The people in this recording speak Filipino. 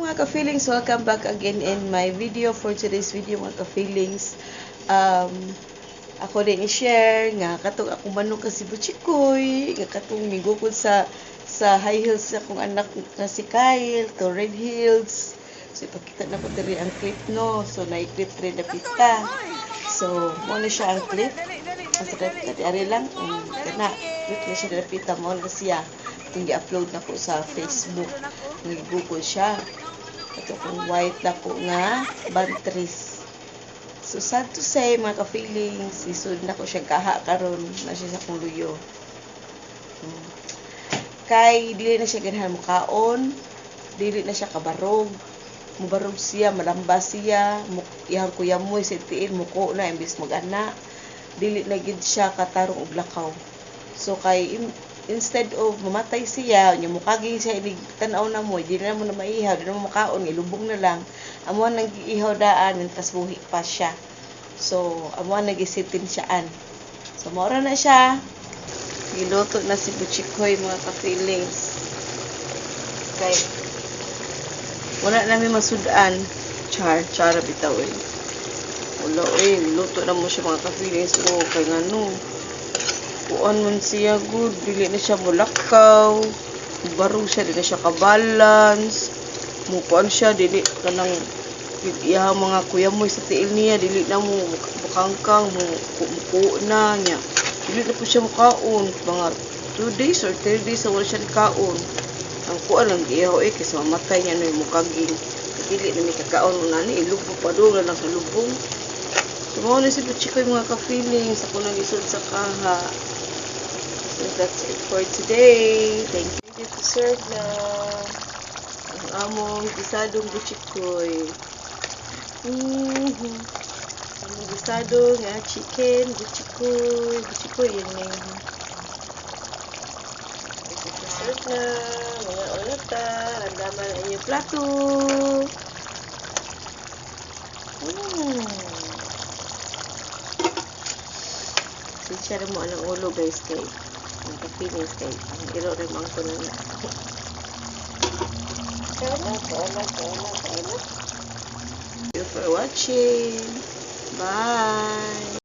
mga ka-feelings, welcome back again in my video for today's video mga ka-feelings. Um, ako din i-share nga katong ako manong kasi buchikoy, nga katong migukod sa sa high heels sa akong anak na si Kyle to Red Hills. So ipakita na ko diri ang clip no. So na-clip rin na pita. So mo na siya ang clip. Sa dati ari lang um, kana clip na siya na pita mo na siya. Kung i-upload na ko sa Facebook. Nagigukod siya. Ito kung white na po nga bantris. So sad to say mga ka-feelings, isod na ko siya kaha karon na siya sa kong luyo. Hmm. Kay dili na siya ganahan mukaon, dili na siya kabarog. Mubarog siya, malamba siya, muk iyang kuya mo sintiin muko na imbis mag-ana. Dili na gid siya katarong og lakaw. So kay instead of mamatay siya, nya mukagi siya inig tanaw na mo, di na mo na maihaw, di na mo makaon, ilubong na lang. Amo nang giihaw daan, tas buhi pa siya. So, amo nang gisitin siyaan. So, mora na siya. Giluto na si Butchikoy, mga ka-feelings. Kay, wala namin masudan. Char, char, bitaw eh. Wala eh, luto na mo siya mga ka-feelings. O, kay nga no, kuan man siya good. Dili na siya mulakaw. Barong siya dili na siya ka-balance. Mukuan siya dili kanang iya mga kuya mo sa tiil niya. Dili na mo bukangkang mo muko na niya. Dili na po siya mukaon. Mga 2 days or 3 days wala siya kaon ang kuan lang giyaw eh kasi mamatay niya na yung mukaging. Dili na may kakaon na ni. Ilubog pa doon lang sa lubong Mo na si Puchikoy mga ka-feelings. Ako nang isod sa kaha. So, that's it for today. Thank you to serve na. Ang among gisadong Puchikoy. Mm-hmm. Ang gisado nga chicken, Puchikoy. Puchikoy, yun na yun. Serve na. Mga ulata. Andaman ang inyong plato. Mm. Sinsya mo anong ulo guys kay ang ka-feelings kay ang iro rin mang ko na. Kaila, kaila, kaila, kaila. Thank you for watching. Bye.